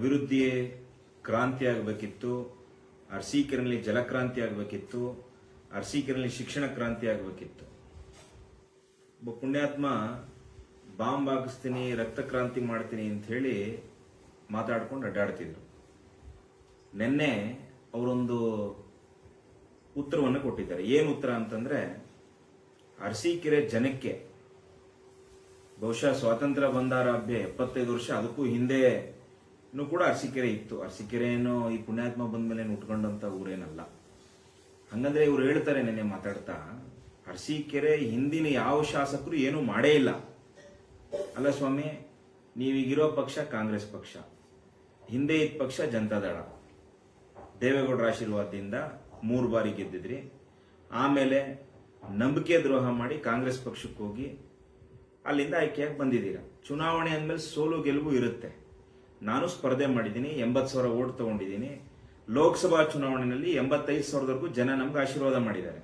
ಅಭಿವೃದ್ಧಿ ಕ್ರಾಂತಿ ಆಗಬೇಕಿತ್ತು ಅರಸೀಕೆರೆಯಲ್ಲಿ ಜಲಕ್ರಾಂತಿ ಆಗಬೇಕಿತ್ತು ಅರಸೀಕೆರೆಯಲ್ಲಿ ಶಿಕ್ಷಣ ಕ್ರಾಂತಿ ಆಗಬೇಕಿತ್ತು ಒಬ್ಬ ಪುಣ್ಯಾತ್ಮ, ಬಾಂಬ್ ಹಾಕಿಸ್ತೀನಿ, ರಕ್ತ ಕ್ರಾಂತಿ ಮಾಡ್ತೀನಿ ಅಂತ ಹೇಳಿ ಮಾತಾಡ್ಕೊಂಡು ಅಡ್ಡಾಡ್ತಿದ್ರು. ನಿನ್ನೆ ಅವರೊಂದು ಉತ್ತರವನ್ನು ಕೊಟ್ಟಿದ್ದಾರೆ. ಏನು ಉತ್ತರ ಅಂತಂದ್ರೆ, ಅರಸೀಕೆರೆ ಜನಕ್ಕೆ ಬಹುಶಃ ಸ್ವಾತಂತ್ರ್ಯ ಬಂದಾರಾಭ್ಯ ಎಪ್ಪತ್ತೈದು ವರ್ಷ, ಅದಕ್ಕೂ ಹಿಂದೆ ಕೂಡ ಅರಸೀಕೆರೆ ಇತ್ತು. ಅರಸೀಕೆರೆ ಏನೋ ಈ ಪುಣ್ಯಾತ್ಮ ಬಂದ್ಮೇಲೆ ಮೇಲೆ ಉಟ್ಕೊಂಡಂತ ಊರೇನಲ್ಲ. ಹಂಗಂದ್ರೆ ಇವ್ರು ಹೇಳ್ತಾರೆ ನೆನ್ನೆ ಮಾತಾಡ್ತಾ, ಅರಸೀಕೆರೆ ಹಿಂದಿನ ಯಾವ ಶಾಸಕರು ಏನೂ ಮಾಡೇ ಇಲ್ಲ. ಅಲ್ಲ ಸ್ವಾಮಿ, ನೀವೀಗಿರೋ ಪಕ್ಷ ಕಾಂಗ್ರೆಸ್ ಪಕ್ಷ, ಹಿಂದೆ ಇದ್ದ ಪಕ್ಷ ಜನತಾದಳ ದೇವೇಗೌಡರ ಆಶೀರ್ವಾದದಿಂದ ಮೂರು ಬಾರಿ ಗೆದ್ದಿದ್ರಿ. ಆಮೇಲೆ ನಂಬಿಕೆ ದ್ರೋಹ ಮಾಡಿ ಕಾಂಗ್ರೆಸ್ ಪಕ್ಷಕ್ಕೆ ಹೋಗಿ ಅಲ್ಲಿಂದ ಆಯ್ಕೆಯಾಗಿ ಬಂದಿದ್ದೀರಾ. ಚುನಾವಣೆ ಅಂದಮೇಲೆ ಸೋಲು ಗೆಲುವು ಇರುತ್ತೆ. ನಾನು ಸ್ಪರ್ಧೆ ಮಾಡಿದ್ದೀನಿ, ಎಂಬತ್ತು ಸಾವಿರ ಓಟ್ ತಗೊಂಡಿದ್ದೀನಿ. ಲೋಕಸಭಾ ಚುನಾವಣೆಯಲ್ಲಿ ಎಂಬತ್ತೈದು ಸಾವಿರದವರೆಗೂ ಜನ ನಮ್ಗೆ ಆಶೀರ್ವಾದ ಮಾಡಿದ್ದಾರೆ.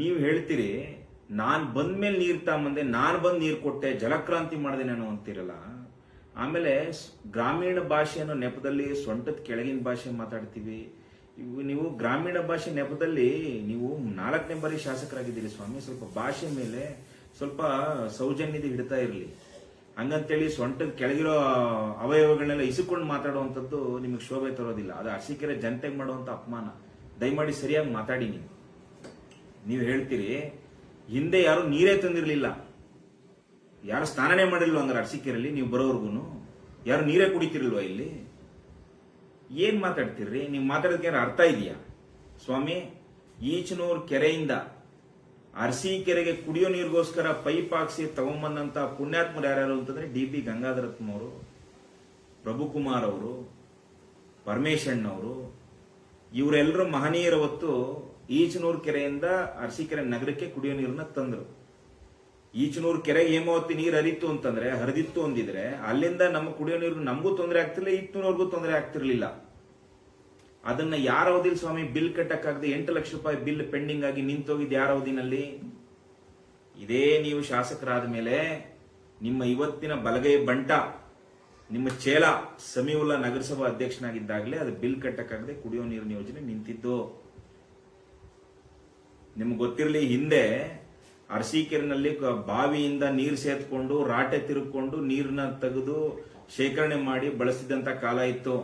ನೀವು ಹೇಳ್ತೀರಿ, ನಾನು ಬಂದ ಮೇಲೆ ನೀರು ತಗೊಂಬಂದೆ, ನಾನು ಬಂದು ನೀರು ಕೊಟ್ಟೆ, ಜಲಕ್ರಾಂತಿ ಮಾಡಿದೆ ನಾನು ಅಂತೀರಲ್ಲ ಆಮೇಲೆ ಗ್ರಾಮೀಣ ಭಾಷೆ ಅನ್ನೋ ನೆಪದಲ್ಲಿ ಸೊಂಟದ ಕೆಳಗಿನ ಭಾಷೆ ಮಾತಾಡ್ತೀವಿ. ಇವು ನೀವು ಗ್ರಾಮೀಣ ಭಾಷೆ ನೆಪದಲ್ಲಿ ನೀವು ನಾಲ್ಕನೇ ಬಾರಿ ಶಾಸಕರಾಗಿದ್ದೀರಿ ಸ್ವಾಮಿ. ಸ್ವಲ್ಪ ಭಾಷೆ ಮೇಲೆ ಸ್ವಲ್ಪ ಸೌಜನ್ಯದ ಹಿಡ್ತಾ ಇರಲಿ. ಹಂಗಂತೇಳಿ ಸೊಂಟದ ಕೆಳಗಿರೋ ಅವಯವಗಳನ್ನೆಲ್ಲ ಇಸುಕೊಂಡು ಮಾತಾಡುವಂಥದ್ದು ನಿಮಗೆ ಶೋಭೆ ತರೋದಿಲ್ಲ. ಅದು ಅರಸೀಕೆರೆ ಜನತೆಗೆ ಮಾಡುವಂಥ ಅಪಮಾನ. ದಯಮಾಡಿ ಸರಿಯಾಗಿ ಮಾತಾಡಿ ನೀವು. ನೀವು ಹೇಳ್ತೀರಿ, ಹಿಂದೆ ಯಾರು ನೀರೇ ತಂದಿರಲಿಲ್ಲ. ಯಾರು ಸ್ನಾನನೇ ಮಾಡಿಲ್ವ ಅಂದ್ರೆ ಅರಸೀಕೆರೆಯಲ್ಲಿ ನೀವು ಬರೋವರೆಗೂ ಯಾರು ನೀರೇ ಕುಡಿತಿರಲ್ವ ಇಲ್ಲಿ? ಏನು ಮಾತಾಡ್ತೀರ್ರಿ? ನೀವು ಮಾತಾಡೋದಕ್ಕೆ ಅರ್ಥ ಇದೆಯಾ? ಸ್ವಾಮಿ, ಈಚನೂರು ಕೆರೆಯಿಂದ ಅರಸೀಕೆರೆಗೆ ಕುಡಿಯೋ ನೀರಿಗೋಸ್ಕರ ಪೈಪ್ ಹಾಕ್ಸಿ ತಗೊಂಬಂದಂತ ಪುಣ್ಯಾತ್ಮರು ಯಾರ್ಯಾರು ಅಂತಂದ್ರೆ ಡಿ ಪಿ ಗಂಗಾಧರತ್ನ ಅವರು ಪ್ರಭುಕುಮಾರ್ ಅವರು, ಪರಮೇಶಣ್ಣ ಅವರು. ಇವರೆಲ್ಲರೂ ಮಹನೀಯರ ಹೊತ್ತು ಈಚನೂರು ಕೆರೆಯಿಂದ ಅರಸೀಕೆರೆ ನಗರಕ್ಕೆ ಕುಡಿಯೋ ನೀರನ್ನ ತಂದ್ರು. ಈಚನೂರು ಕೆರೆಗೆ ಹೇಮಾವತಿ ನೀರು ಹರಿತು ಅಂತಂದ್ರೆ, ಹರಿದಿತ್ತು ಅಂದಿದ್ರೆ, ಅಲ್ಲಿಂದ ನಮ್ಮ ಕುಡಿಯೋ ನೀರು ನಮಗೂ ತೊಂದರೆ ಆಗ್ತಿರ್ಲಿಲ್ಲ ಈಚನೂರ್ಗೂ ತೊಂದರೆ ಆಗ್ತಿರ್ಲಿಲ್ಲ. ಅದನ್ನ ಯಾರ ಅವಧಿಲಿ ಸ್ವಾಮಿ ಬಿಲ್ ಕಟ್ಟಕ್ಕಾಗದೆ ಎಂಟು ಲಕ್ಷ ರೂಪಾಯಿ ಬಿಲ್ ಪೆಂಡಿಂಗ್ ಆಗಿ ನಿಂತೋಗಿದ್ದು ಯಾರ ಅವಧಿನಲ್ಲಿ? ಇದೇ ನೀವು ಶಾಸಕರಾದ ಮೇಲೆ ನಿಮ್ಮ ಇವತ್ತಿನ ಬಲಗೈ ಬಂಟ, ನಿಮ್ಮ ಚೇಲ ಸಮೀವುಲ್ಲಾ ನಗರಸಭಾ ಅಧ್ಯಕ್ಷನಾಗಿದ್ದಾಗಲೇ ಅದು ಬಿಲ್ ಕಟ್ಟಕ್ಕಾಗದೆ ಕುಡಿಯೋ ನೀರಿನ ಯೋಜನೆ ನಿಂತಿದ್ದು. ನಿಮ್ಗೆ ಗೊತ್ತಿರಲಿ, ಹಿಂದೆ ಅರಸೀಕೆರೆನಲ್ಲಿ ಬಾವಿಯಿಂದ ನೀರು ಸೇತ್ಕೊಂಡು ರಾಟೆ ತಿರುಕೊಂಡು ನೀರನ್ನ ತೆಗೆದು ಶೇಖರಣೆ ಮಾಡಿ ಬಳಸಿದಂತ ಕಾಲ ಇತ್ತು.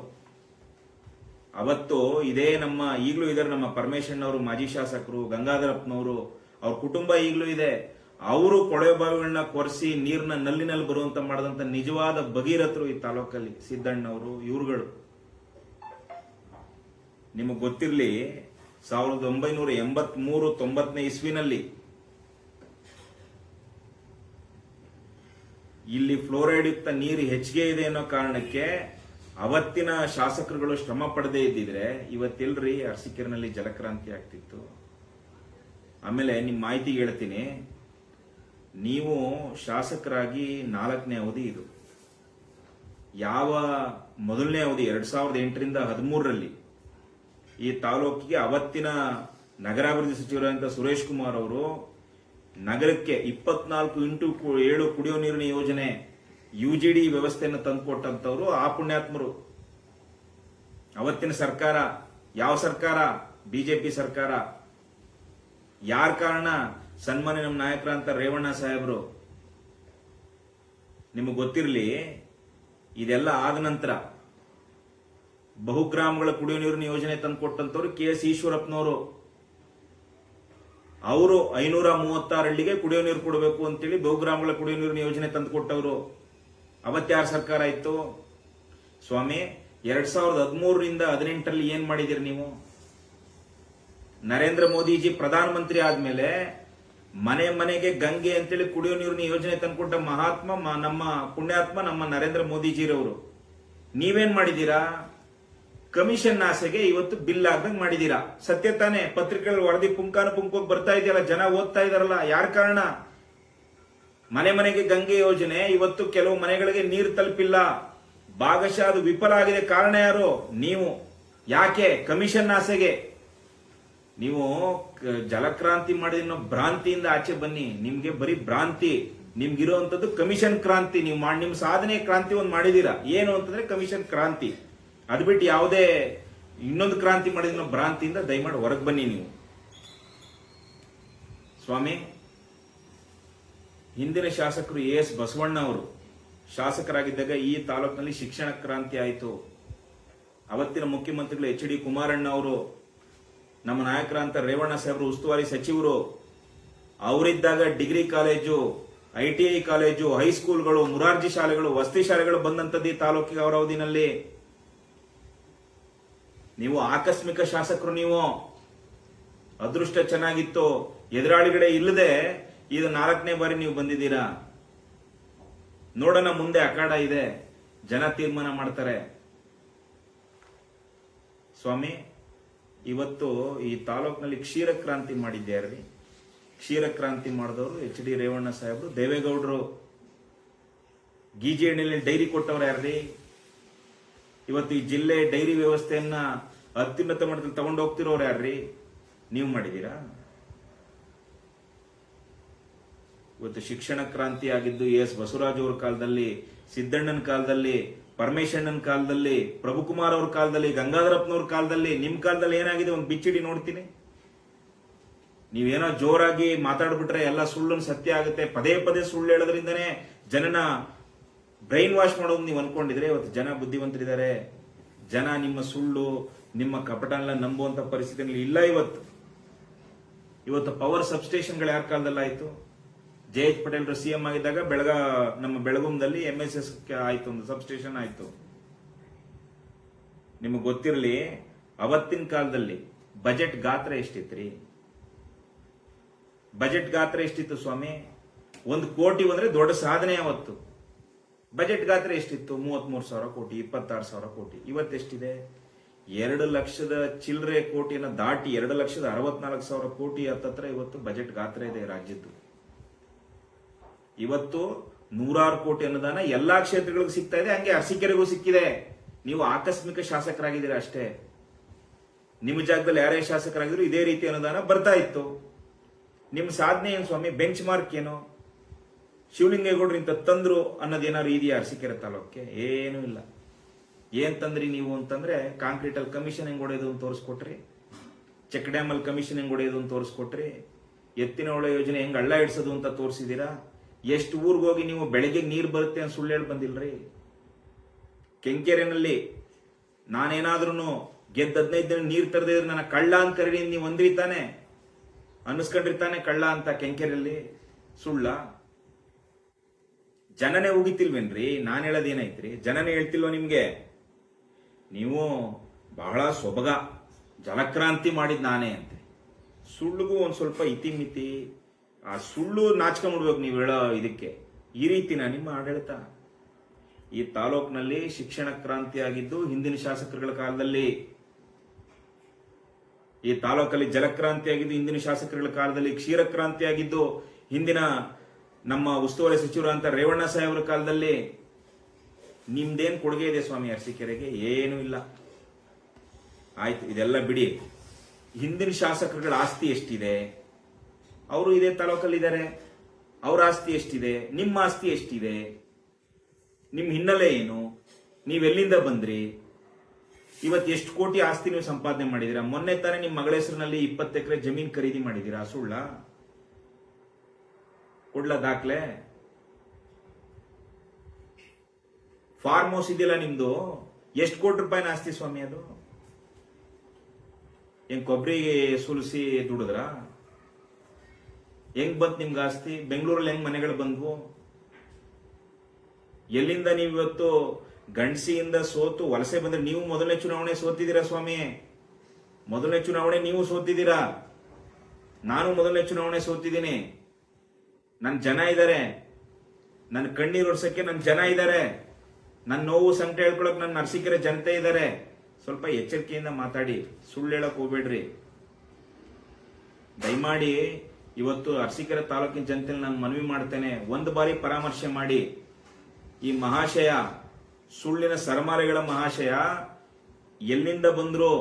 ಅವತ್ತು ಇದೇ ನಮ್ಮ, ಈಗಲೂ ಇದಾರೆ ನಮ್ಮ ಪರಮೇಶಣ್ಣವರು ಮಾಜಿ ಶಾಸಕರು, ಗಂಗಾಧರಪ್ಪನವರು, ಅವ್ರ ಕುಟುಂಬ ಈಗಲೂ ಇದೆ. ಅವರು ಕೊಳವೆ ಬಾವಿಗಳನ್ನ ಕೊರೆಸಿ ನೀರನ್ನ ನಲ್ಲಿನಲ್ಲಿ ಬರುವಂತ ಮಾಡಿದಂತ ನಿಜವಾದ ಭಗೀರಥರು ಈ ತಾಲೂಕಲ್ಲಿ, ಸಿದ್ದಣ್ಣವರು, ಇವ್ರುಗಳು. ನಿಮಗೆ ಗೊತ್ತಿರಲಿ, ಸಾವಿರದ ಒಂಬೈನೂರ ಎಂಬತ್ ಮೂರು ತೊಂಬತ್ತನೇ ಇಸ್ವಿನಲ್ಲಿ ಇಲ್ಲಿ ಫ್ಲೋರೈಡ್ ಯುಕ್ತ ನೀರು ಹೆಚ್ಚಿಗೆ ಇದೆ ಅನ್ನೋ ಕಾರಣಕ್ಕೆ ಅವತ್ತಿನ ಶಾಸಕರುಗಳು ಶ್ರಮ ಪಡದೇ ಇದ್ದಿದ್ರೆ ಇವತ್ತಿಲ್ರಿ ಅರಸಿಕೆರೆನಲ್ಲಿ ಜಲಕ್ರಾಂತಿ ಆಗ್ತಿತ್ತು. ಆಮೇಲೆ ನಿಮ್ಮ ಮಾಹಿತಿಗೆ ಹೇಳ್ತೀನಿ. ನೀವು ಶಾಸಕರಾಗಿ ನಾಲ್ಕನೇ ಅವಧಿ ಇದು. ಯಾವ ಮೊದಲನೇ ಅವಧಿ ಎರಡ್ ಸಾವಿರದ ಎಂಟರಿಂದ ಹದಿಮೂರರಲ್ಲಿ ಈ ತಾಲೂಕಿಗೆ ಅವತ್ತಿನ ನಗರಾಭಿವೃದ್ಧಿ ಸಚಿವರಾದಂಥ ಸುರೇಶ್ ಕುಮಾರ್ ಅವರು ನಗರಕ್ಕೆ ಇಪ್ಪತ್ನಾಲ್ಕು ಇಂಟು ಏಳು ಕುಡಿಯೋ ನೀರಿನ ಯೋಜನೆ ಯು ಜಿ ಡಿ ವ್ಯವಸ್ಥೆಯನ್ನು ತಂದುಕೊಟ್ಟಂತವ್ರು ಆ ಪುಣ್ಯಾತ್ಮರು. ಅವತ್ತಿನ ಸರ್ಕಾರ, ಯಾವ ಸರ್ಕಾರ? ಬಿಜೆಪಿ ಸರ್ಕಾರ. ಯಾರ ಕಾರಣ? ಸನ್ಮಾನ್ಯ ನಮ್ಮ ನಾಯಕರ ಅಂತ ರೇವಣ್ಣ ಸಾಹೇಬರು. ನಿಮಗೆ ಗೊತ್ತಿರಲಿ, ಇದೆಲ್ಲ ಆದ ನಂತರ ಬಹುಗ್ರಾಮಗಳ ಕುಡಿಯುವ ನೀರಿನ ಯೋಜನೆ ತಂದುಕೊಟ್ಟಂತವ್ರು ಕೆ ಎಸ್ ಈಶ್ವರಪ್ಪನವರು. ಅವರು ಐನೂರ ಮೂವತ್ತಾರು ಹಳ್ಳಿಗೆ ಕುಡಿಯೋ ನೀರು ಕೊಡಬೇಕು ಅಂತೇಳಿ ಬಹುಗ್ರಾಮಗಳ ಕುಡಿಯೋ ನೀರಿನ ಯೋಜನೆ ತಂದುಕೊಟ್ಟವರು. ಅವತ್ಯಾರ ಸರ್ಕಾರ ಇತ್ತು. ಸ್ವಾಮಿ, ಎರಡ್ ಸಾವಿರದ ಹದಿಮೂರರಿಂದ ಹದಿನೆಂಟರಲ್ಲಿ ಏನ್ ಮಾಡಿದಿರಿ ನೀವು? ನರೇಂದ್ರ ಮೋದಿಜಿ ಪ್ರಧಾನಮಂತ್ರಿ ಆದ್ಮೇಲೆ ಮನೆ ಮನೆಗೆ ಗಂಗೆ ಅಂತೇಳಿ ಕುಡಿಯೋ ನೀರಿನ ಯೋಜನೆ ತಂದ್ಕೊಟ್ಟ ಮಹಾತ್ಮ ನಮ್ಮ ಪುಣ್ಯಾತ್ಮ, ನಮ್ಮ ನರೇಂದ್ರ ಮೋದಿಜಿರವರು. ನೀವೇನ್ ಮಾಡಿದೀರಾ ಕಮಿಷನ್ ಆಸೆಗೆ ಇವತ್ತು ಬಿಲ್ ಆಗ್ದಂಗ್ ಮಾಡಿದೀರಾ ಸತ್ಯ ತಾನೇ, ಪತ್ರಿಕೆಗಳಲ್ಲಿ ವರದಿ ಪುಂಕಾನು ಪುಂಕೋಗಿ ಬರ್ತಾ ಇದೆಯಲ್ಲ, ಜನ ಓದ್ತಾ ಇದಾರಲ್ಲ, ಯಾರ ಕಾರಣ? ಮನೆ ಮನೆಗೆ ಗಂಗೆ ಯೋಜನೆ, ಇವತ್ತು ಕೆಲವು ಮನೆಗಳಿಗೆ ನೀರು ತಲುಪಿಲ್ಲ. ಭಾಗಶಃ ಅದು ವಿಫಲ ಆಗಿದೆ. ಕಾರಣ ಯಾರು? ನೀವು. ಯಾಕೆ? ಕಮಿಷನ್ ಆಸೆಗೆ. ನೀವು ಜಲಕ್ರಾಂತಿ ಮಾಡಿದ ಭ್ರಾಂತಿಯಿಂದ ಆಚೆ ಬನ್ನಿ. ನಿಮ್ಗೆ ಬರೀ ಭ್ರಾಂತಿ. ನಿಮ್ಗಿರುವಂತದ್ದು ಕಮಿಷನ್ ಕ್ರಾಂತಿ. ನೀವು ಮಾಡಿ ನಿಮ್ ಸಾಧನೆ ಕ್ರಾಂತಿ ಒಂದು ಮಾಡಿದೀರಾ. ಏನು ಅಂತಂದ್ರೆ ಕಮಿಷನ್ ಕ್ರಾಂತಿ. ಅದು ಬಿಟ್ಟು ಯಾವುದೇ ಇನ್ನೊಂದು ಕ್ರಾಂತಿ ಮಾಡಿದ ಭ್ರಾಂತಿಯಿಂದ ದಯಮಾಡಿ ಹೊರಗೆ ಬನ್ನಿ ನೀವು. ಸ್ವಾಮಿ ಹಿಂದಿನ ಶಾಸಕರು ಎ ಎಸ್ ಬಸವಣ್ಣ ಅವರು ಶಾಸಕರಾಗಿದ್ದಾಗ ಈ ತಾಲೂಕಿನಲ್ಲಿ ಶಿಕ್ಷಣ ಕ್ರಾಂತಿ ಆಯಿತು. ಅವತ್ತಿನ ಮುಖ್ಯಮಂತ್ರಿಗಳು ಎಚ್ ಡಿ ಕುಮಾರಣ್ಣ ಅವರು, ನಮ್ಮ ನಾಯಕರಂತ ರೇವಣ್ಣ ಸಾಹೇಬರು, ಉಸ್ತುವಾರಿ ಸಚಿವರು, ಅವರಿದ್ದಾಗ degree college, I T I college, ಹೈಸ್ಕೂಲ್ಗಳು, Morarji ಶಾಲೆಗಳು, ವಸತಿ ಶಾಲೆಗಳು ಬಂದಂತದ್ದು ಈ ತಾಲೂಕಿಗೆ ಅವರ ಅವಧಿನಲ್ಲಿ. ನೀವು ಆಕಸ್ಮಿಕ ಶಾಸಕರು ನೀವು. ಅದೃಷ್ಟ ಚೆನ್ನಾಗಿತ್ತು. ಎದುರಾಳಿಗಳೇ ಇಲ್ಲದೆ ಇದು ನಾಲ್ಕನೇ ಬಾರಿ ನೀವು ಬಂದಿದ್ದೀರಾ? ನೋಡೋಣ ಮುಂದೆ ಅಖಾಡ ಇದೆ. ಜನ ತೀರ್ಮಾನ ಮಾಡ್ತಾರೆ. ಸ್ವಾಮಿ, ಇವತ್ತು ಈ ತಾಲೂಕಿನಲ್ಲಿ ಕ್ಷೀರ ಕ್ರಾಂತಿ ಮಾಡಿದ್ಯಾರ್ರಿ ಕ್ಷೀರ ಕ್ರಾಂತಿ ಮಾಡಿದವರು ಎಚ್ ಡಿ ರೇವಣ್ಣ ಸಾಹೇಬರು, ದೇವೇಗೌಡರು. ಗೀಜಿಹಳ್ಳಿಯಲ್ಲಿ ಡೈರಿ ಕೊಟ್ಟವ್ರು ಯಾರ್ರಿ? ಇವತ್ತು ಈ ಜಿಲ್ಲೆ ಡೈರಿ ವ್ಯವಸ್ಥೆಯನ್ನ ಅತ್ಯುನ್ನತ ಮಟ್ಟದಲ್ಲಿ ತಗೊಂಡು ಹೋಗ್ತಿರೋರು ಯಾರ್ರಿ? ನೀವು ಮಾಡಿದೀರಾ ಇವತ್ತು ಶಿಕ್ಷಣ ಕ್ರಾಂತಿ ಆಗಿದ್ದು ಎಸ್ ಬಸವರಾಜ್ ಅವ್ರ ಕಾಲದಲ್ಲಿ, ಸಿದ್ದಣ್ಣನ ಕಾಲದಲ್ಲಿ ಪರಮೇಶಣ್ಣನ ಕಾಲದಲ್ಲಿ, ಪ್ರಭುಕುಮಾರ್ ಅವ್ರ ಕಾಲದಲ್ಲಿ, ಗಂಗಾಧರಪ್ಪನವ್ರ ಕಾಲದಲ್ಲಿ, ನಿಮ್ ಕಾಲದಲ್ಲಿ ಏನಾಗಿದೆ ಒಂದು ಬಿಚ್ಚಿಡಿ ನೋಡ್ತೀನಿ. ನೀವೇನೋ ಜೋರಾಗಿ ಮಾತಾಡ್ಬಿಟ್ರೆ ಎಲ್ಲ ಸುಳ್ಳನ್ನು ಸತ್ಯ ಆಗುತ್ತೆ. ಪದೇ ಪದೇ ಸುಳ್ಳು ಹೇಳೋದ್ರಿಂದನೇ ಜನನ ಬ್ರೈನ್ ವಾಶ್ ಮಾಡೋದು ನೀವು ಅನ್ಕೊಂಡಿದ್ರೆ ಇವತ್ತು ಜನ ಬುದ್ಧಿವಂತರಿದ್ದಾರೆ. ಜನ ನಿಮ್ಮ ಸುಳ್ಳು, ನಿಮ್ಮ ಕಪಟನೆಲ್ಲ ನಂಬುವಂತ ಪರಿಸ್ಥಿತಿನಲ್ಲಿ ಇಲ್ಲ ಇವತ್ತು. ಇವತ್ತು ಪವರ್ ಸಬ್ಸ್ಟೇಷನ್ಗಳು ಯಾರ ಕಾಲದಲ್ಲಾಯ್ತು? J H Patel C M ಆಗಿದ್ದಾಗ ಬೆಳಗ, ನಮ್ಮ ಬೆಳಗುಂದಲ್ಲಿ ಎಂ ಎಸ್ ಎಸ್ ಆಯ್ತು ಒಂದು ಸಬ್ಸ್ಟೇಷನ್ ಆಯ್ತು. ನಿಮಗೆ ಗೊತ್ತಿರಲಿ, ಅವತ್ತಿನ ಕಾಲದಲ್ಲಿ ಬಜೆಟ್ ಗಾತ್ರ ಎಷ್ಟಿತ್ರಿ? ಬಜೆಟ್ ಗಾತ್ರ ಎಷ್ಟಿತ್ತು ಸ್ವಾಮಿ? ಒಂದು ಕೋಟಿ ಅಂದ್ರೆ ದೊಡ್ಡ ಸಾಧನೆ ಅವತ್ತು. ಬಜೆಟ್ ಗಾತ್ರ ಎಷ್ಟಿತ್ತು? ಮೂವತ್ಮೂರು ಸಾವಿರ ಕೋಟಿ, ಇಪ್ಪತ್ತಾರು ಸಾವಿರ ಕೋಟಿ. ಇವತ್ತೆಷ್ಟಿದೆ ಎರಡು ಲಕ್ಷದ ಚಿಲ್ಲರೆ ಕೋಟಿಯನ್ನ ದಾಟಿ ಎರಡು ಲಕ್ಷದ ಅರವತ್ನಾಲ್ಕು ಸಾವಿರ ಕೋಟಿ ಹತ್ತತ್ರ ಇವತ್ತು ಬಜೆಟ್ ಗಾತ್ರ ಇದೆ ರಾಜ್ಯದ್ದು. ಇವತ್ತು ನೂರಾರು ಕೋಟಿ ಅನುದಾನ ಎಲ್ಲಾ ಕ್ಷೇತ್ರಗಳಿಗೂ ಸಿಗ್ತಾ ಇದೆ. ಹಂಗೆ ಅರಸೀಕೆರೆಗೂ ಸಿಕ್ಕಿದೆ. ನೀವು ಆಕಸ್ಮಿಕ ಶಾಸಕರಾಗಿದ್ದೀರ ಅಷ್ಟೇ. ನಿಮ್ಮ ಜಾಗದಲ್ಲಿ ಯಾರೇ ಶಾಸಕರಾಗಿದ್ರು ಇದೇ ರೀತಿ ಅನುದಾನ ಬರ್ತಾ ಇತ್ತು. ನಿಮ್ಮ ಸಾಧನೆ ಏನು ಸ್ವಾಮಿ? ಬೆಂಚ್ ಮಾರ್ಕ್ ಏನು? ಶಿವಲಿಂಗೇಗೌಡರು ಇಂಥ ತಂದ್ರು ಅನ್ನೋದೇನಾದ್ರು ಇದೆಯಾ ಅರಸೀಕೆರೆ ತಾಲೂಕಿಗೆ ಏನೂ ಇಲ್ಲ. ಏನ್ ತಂದ್ರಿ ನೀವು ಅಂತಂದ್ರೆ ಕಾಂಕ್ರೀಟ್ ಅಲ್ಲಿ ಕಮಿಷನ್ ಹೆಂಗ್ ಹೊಡೆಯೋದು ಅಂತ ತೋರಿಸ್ಕೊಟ್ರಿ. ಚೆಕ್ ಡ್ಯಾಮ್ ಅಲ್ಲಿ ಕಮಿಷನ್ ಹೆಂಗ್ ಹೊಡೆಯೋದು ಅಂತ ತೋರಿಸ್ಕೊಟ್ರಿ. ಎತ್ತಿನ ಒಳ ಯೋಜನೆ ಹೆಂಗ್ ಹಳ್ಳ ಇಡ್ಸೋದು ಅಂತ ತೋರಿಸಿದೀರಾ ಎಷ್ಟು ಊರಿಗೆ ಹೋಗಿ ನೀವು ಬೆಳಗ್ಗೆ ನೀರು ಬರುತ್ತೆ ಅಂತ ಸುಳ್ಳು ಹೇಳಿ ಬಂದಿಲ್ರಿ? ಕೆಂಕೆರೆನಲ್ಲಿ ನಾನೇನಾದ್ರೂ ಗೆದ್ದ ಹದಿನೈದು ದಿನ ನೀರು ತರದೇ ಇದ್ರೆ ನನ್ನ ಕಳ್ಳ ಅಂತ ಕರೀರಿ ನೀವು ಒಂದ್ರಿತಾನೆ ಅನ್ನಿಸ್ಕೊಂಡಿರ್ತಾನೆ ಕಳ್ಳ ಅಂತ ಕೆಂಕೆರೆಯಲ್ಲಿ? ಸುಳ್ಳ? ಜನನೇ ಉಗಿತಿಲ್ವೇನ್ರಿ? ನಾನು ಹೇಳೋದೇನೈತ್ರಿ ಜನನೇ ಹೇಳ್ತಿಲ್ವ ನಿಮಗೆ? ನೀವು ಬಹಳ ಸೊಬಗ, ಜಲಕ್ರಾಂತಿ ಮಾಡಿದ್ ನಾನೇ ಅಂತ. ಸುಳ್ಳಿಗೂ ಒಂದು ಸ್ವಲ್ಪ ಇತಿಮಿತಿ ಆ ಸುಳ್ಳು ನಾಚ್ಕೊಂಡ್ಬಿಡ್ಬೇಕು ನೀವು ಹೇಳೋ ಇದಕ್ಕೆ. ಈ ರೀತಿನ ನಿಮ್ಮ ಆಡಳಿತ. ಈ ತಾಲೂಕಿನಲ್ಲಿ ಶಿಕ್ಷಣ ಕ್ರಾಂತಿ ಆಗಿದ್ದು ಹಿಂದಿನ ಶಾಸಕರುಗಳ ಕಾಲದಲ್ಲಿ. ಈ ತಾಲೂಕಲ್ಲಿ ಜಲಕ್ರಾಂತಿ ಆಗಿದ್ದು ಹಿಂದಿನ ಶಾಸಕರುಗಳ ಕಾಲದಲ್ಲಿ, ಕ್ಷೀರ ಕ್ರಾಂತಿ ಆಗಿದ್ದು ಹಿಂದಿನ ನಮ್ಮ ಉಸ್ತುವಾರಿ ಸಚಿವರಂತ ರೇವಣ್ಣ ಸಾಹೇಬ್ರ ಕಾಲದಲ್ಲಿ. ನಿಮ್ದೇನ್ ಕೊಡುಗೆ ಇದೆ ಸ್ವಾಮಿ ಅರಸಿಕೆರೆಗೆ? ಏನೂ ಇಲ್ಲ. ಆಯ್ತು, ಇದೆಲ್ಲ ಬಿಡಿ. ಹಿಂದಿನ ಶಾಸಕರುಗಳ ಆಸ್ತಿ ಎಷ್ಟಿದೆ? ಅವರು ಇದೇ ತಾಲೂಕಲ್ಲಿದ್ದಾರೆ. ಅವರ ಆಸ್ತಿ ಎಷ್ಟಿದೆ? ನಿಮ್ಮ ಆಸ್ತಿ ಎಷ್ಟಿದೆ? ನಿಮ್ಮ ಹಿನ್ನೆಲೆ ಏನು? ನೀವೆಲ್ಲಿಂದ ಬಂದ್ರಿ? ಇವತ್ತು ಎಷ್ಟು ಕೋಟಿ ಆಸ್ತಿ ನೀವು ಸಂಪಾದನೆ ಮಾಡಿದೀರಾ ಮೊನ್ನೆ ತಾನೇ ನಿಮ್ಮ ಮಗಳ ಹೆಸರಿನಲ್ಲಿ ಇಪ್ಪತ್ತು ಎಕರೆ ಜಮೀನ್ ಖರೀದಿ ಮಾಡಿದ್ದೀರಾ? ಸುಳ್ಳ? ಕೊಡ್ಲ ದಾಖಲೆ? ಫಾರ್ಮ್ ಹೌಸ್ ಇದೆಯಲ್ಲ ನಿಮ್ದು? ಎಷ್ಟು ಕೋಟಿ ರೂಪಾಯಿ ಆಸ್ತಿ ಸ್ವಾಮಿ ಅದು? ಹೆಂಗ್ ಕೊಬ್ಬರಿ ಸುಲಿಸಿ ದುಡಿದ್ರ? ಹೆಂಗ್ ಬಂತು ನಿಮ್ಗೆ ಆಸ್ತಿ? ಬೆಂಗಳೂರಲ್ಲಿ ಹೆಂಗ್ ಮನೆಗಳು ಬಂದ್ವು? ಎಲ್ಲಿಂದ ನೀವು ಇವತ್ತು ಗಂಡಸಿಯಿಂದ ಸೋತು ವಲಸೆ ಬಂದ್ರೆ ನೀವು ಮೊದಲನೇ ಚುನಾವಣೆ ಸೋತಿದ್ದೀರಾ ಸ್ವಾಮಿ? ಮೊದಲನೇ ಚುನಾವಣೆ ನೀವು ಸೋತಿದ್ದೀರಾ? ನಾನು ಮೊದಲನೇ ಚುನಾವಣೆ ಸೋತಿದ್ದೀನಿ. ನನ್ನ ಜನ ಇದ್ದಾರೆ ನನ್ನ ಕಣ್ಣೀರು ಒರ್ಸಕ್ಕೆ ನನ್ನ ಜನ ಇದ್ದಾರೆ ನನ್ನ ನೋವು ಸಂಕಟ ಹೇಳ್ಕೊಳಕ್ ನನ್ನ ನರ್ಸಿಕರ ಜನತೆ ಇದ್ದಾರೆ ಸ್ವಲ್ಪ ಎಚ್ಚರಿಕೆಯಿಂದ ಮಾತಾಡಿ. ಸುಳ್ಳು ಹೇಳಕ್ ಹೋಗ್ಬೇಡ್ರಿ. ದಯಮಾಡಿ ಇವತ್ತು ಅರಸೀಕೆರೆ ತಾಲೂಕಿನ ಜನತೆಯಲ್ಲಿ ನಾನು ಮನವಿ ಮಾಡ್ತೇನೆ, ಒಂದು ಬಾರಿ ಪರಾಮರ್ಶೆ ಮಾಡಿ. ಈ ಮಹಾಶಯ, ಸುಳ್ಳಿನ ಸರಮಾಲೆಗಳ ಮಹಾಶಯ, ಎಲ್ಲಿಂದ ಬಂದ್ರು?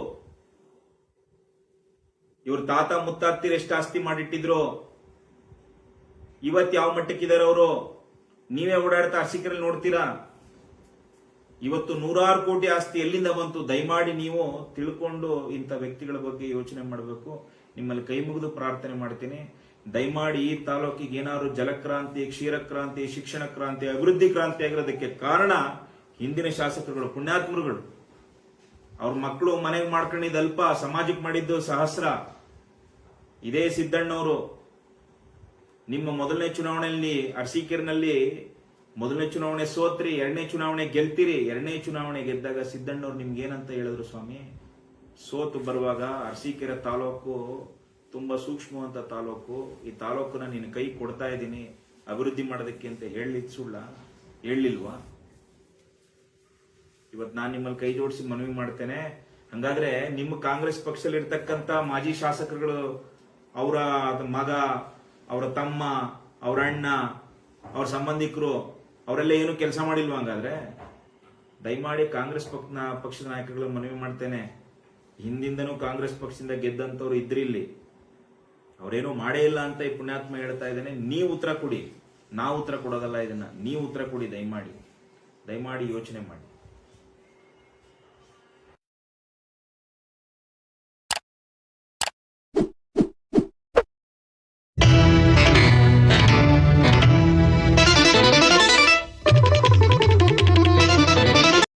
ಇವ್ರ ತಾತ ಮುತ್ತಾಗ್ತಿರ ಎಷ್ಟು ಆಸ್ತಿ ಮಾಡಿಟ್ಟಿದ್ರು? ಇವತ್ತು ಯಾವ ಮಟ್ಟಕ್ಕಿದ್ದಾರೆ ಅವರು? ನೀವೇ ಓಡಾಡ್ತಾ ಅರ್ಸಿಕರಲ್ಲಿ ನೋಡ್ತೀರಾ? ಇವತ್ತು ನೂರಾರು ಕೋಟಿ ಆಸ್ತಿ ಎಲ್ಲಿಂದ ಬಂತು? ದಯಮಾಡಿ ನೀವು ತಿಳ್ಕೊಂಡು ಇಂಥ ವ್ಯಕ್ತಿಗಳ ಬಗ್ಗೆ ಯೋಚನೆ ಮಾಡಬೇಕು. ನಿಮ್ಮಲ್ಲಿ ಕೈ ಮುಗಿದು ಪ್ರಾರ್ಥನೆ ಮಾಡ್ತೀನಿ. ದಯಮಾಡಿ ಈ ತಾಲೂಕಿಗೆ ಏನಾದ್ರು ಜಲಕ್ರಾಂತಿ, ಕ್ಷೀರಕ್ರಾಂತಿ ಶಿಕ್ಷಣ ಕ್ರಾಂತಿ ಅಭಿವೃದ್ಧಿ ಕ್ರಾಂತಿ ಆಗಿರೋದಕ್ಕೆ ಕಾರಣ ಹಿಂದಿನ ಶಾಸಕರುಗಳು, ಪುಣ್ಯಾತ್ಮರುಗಳು. ಅವ್ರ ಮಕ್ಕಳು ಮನೆಗೆ ಮಾಡ್ಕೊಂಡಿದ್ದು ಅಲ್ಪ ಸಮಾಜಕ್ಕೆ ಮಾಡಿದ್ದು ಸಹಸ್ರ. ಇದೇ ಸಿದ್ದಣ್ಣವರು. ನಿಮ್ಮ ಮೊದಲನೇ ಚುನಾವಣೆಯಲ್ಲಿ ಅರಸೀಕೆರೆನಲ್ಲಿ ಮೊದಲನೇ ಚುನಾವಣೆ ಸೋತ್ರಿ, ಎರಡನೇ ಚುನಾವಣೆ ಗೆಲ್ತೀರಿ, ಎರಡನೇ ಚುನಾವಣೆ ಗೆದ್ದಾಗ ಸಿದ್ದಣ್ಣವ್ರು ನಿಮ್ಗೆ ಏನಂತ ಹೇಳಿದ್ರು ಸ್ವಾಮಿ? ಸೋತು ಬರುವಾಗ ಅರಸೀಕೆರೆ ತಾಲೂಕು ತುಂಬಾ ಸೂಕ್ಷ್ಮವಂತ ತಾಲೂಕು. ಈ ತಾಲೂಕನ್ನ ನಿನ್ನ ಕೈ ಕೊಡ್ತಾ ಇದ್ದೀನಿ. ಅಭಿವೃದ್ಧಿ ಮಾಡೋದಕ್ಕೆ ಅಂತ ಹೇಳಿದ ಸುಳ್ಳ? ಹೇಳಲಿಲ್ವಾ? ಇವತ್ತು ನಾನು ನಿಮ್ಮಲ್ಲಿ ಕೈ ಜೋಡಿಸಿ ಮನವಿ ಮಾಡ್ತೇನೆ. ಹಂಗಾದ್ರೆ ನಿಮ್ಮ ಕಾಂಗ್ರೆಸ್ ಪಕ್ಷದಲ್ಲಿ ಇರ್ತಕ್ಕಂತ ಮಾಜಿ ಶಾಸಕರುಗಳು, ಅವರ ಮಗ, ಅವರ ತಮ್ಮ, ಅವರ ಅಣ್ಣ, ಅವ್ರ ಸಂಬಂಧಿಕರು, ಅವರೆಲ್ಲ ಏನು ಕೆಲಸ ಮಾಡಿಲ್ವಾ ಹಂಗಾದ್ರೆ? ದಯಮಾಡಿ ಕಾಂಗ್ರೆಸ್ ಪಕ್ಷ ಪಕ್ಷದ ನಾಯಕರುಗಳು ಮನವಿ ಮಾಡ್ತೇನೆ. ಹಿಂದಿಂದನೂ ಕಾಂಗ್ರೆಸ್ ಪಕ್ಷದಿಂದ ಗೆದ್ದಂತವ್ರು ಇದ್ರಿ ಇಲ್ಲಿ ಅವ್ರೇನೋ ಮಾಡೇ ಇಲ್ಲ ಅಂತ ಈ ಪುಣ್ಯಾತ್ಮ ಹೇಳ್ತಾ ಇದ್ದಾನೆ, ನೀವು ಉತ್ತರ ಕೊಡಿ. ನಾವು ಉತ್ತರ ಕೊಡೋದಲ್ಲ ಇದನ್ನ, ನೀವು ಉತ್ತರ ಕೊಡಿ, ದಯಮಾಡಿ. ದಯಮಾಡಿ ಯೋಚನೆ ಮಾಡಿ.